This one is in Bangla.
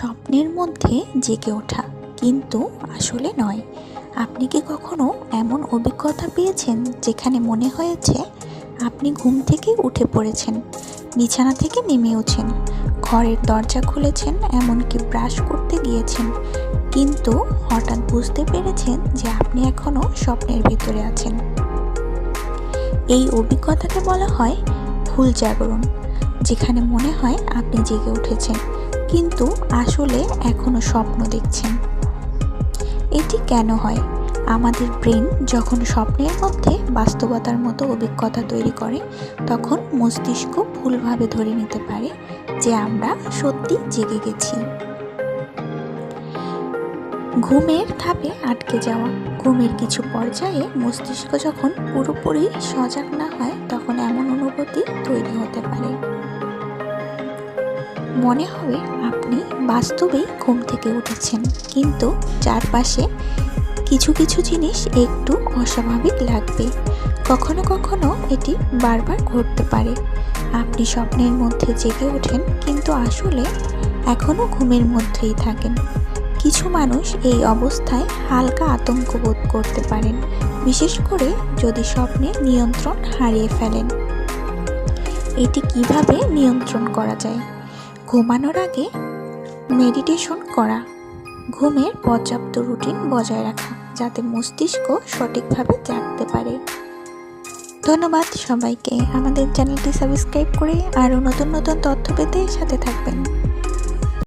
স্বপ্নের মধ্যে জেগে ওঠা। কিন্তু আসলে নয়। আপনি কি কখনো এমন অভিজ্ঞতা পেয়েছেন যেখানে মনে হয়েছে আপনি ঘুম থেকে উঠে পড়েছেন, বিছানা থেকে নেমেওছেন ঘরের দরজা খুলেছেন, এমনকি ব্রাশ করতে গিয়েছেন, কিন্তু হঠাৎ বুঝতে পেরেছেন যে আপনি এখনও স্বপ্নের ভিতরে আছেন? এই অভিজ্ঞতাকে বলা হয় ভুল জাগরণ, যেখানে মনে হয় আপনি জেগে উঠেছেন। কিন্তু আসলে এখনও স্বপ্ন দেখছেন। এটি কেন হয়? আমাদের ব্রেন যখন স্বপ্নের মধ্যে বাস্তবতার মতো অভিজ্ঞতা তৈরি করে, তখন মস্তিষ্ক ভুলভাবে ধরে নিতে পারে যে আমরা সত্যি জেগে গেছি। ঘুমের ধাপে আটকে যাওয়া, ঘুমের কিছু পর্যায়ে মস্তিষ্ক যখন পুরোপুরি সজাগ না হয়, তখন এমন অনুভূতি তৈরি হতে পারে। মনে হবে আপনি বাস্তবেই ঘুম থেকে উঠেছেন। কিন্তু চারপাশে কিছু কিছু জিনিস একটু অস্বাভাবিক লাগবে। কখনো কখনো এটি বারবার ঘটতে পারে। আপনি স্বপ্নের মধ্যে জেগে ওঠেন, কিন্তু আসলে এখনও ঘুমের মধ্যেই থাকেন। কিছু মানুষ এই অবস্থায় হালকা আতঙ্ক বোধ করতে পারেন, বিশেষ করে যদি স্বপ্নে নিয়ন্ত্রণ হারিয়ে ফেলেন। এটি কীভাবে নিয়ন্ত্রণ করা যায়? ঘুমানোর আগে মেডিটেশন করা, ঘুমের পর্যাপ্ত রুটিন বজায় রাখা, যাতে মস্তিষ্ক সঠিকভাবে জাগতে পারে। ধন্যবাদ সবাইকে। আমাদের চ্যানেলটি সাবস্ক্রাইব করে আরও নতুন নতুন তথ্য পেতে সাথে থাকবেন।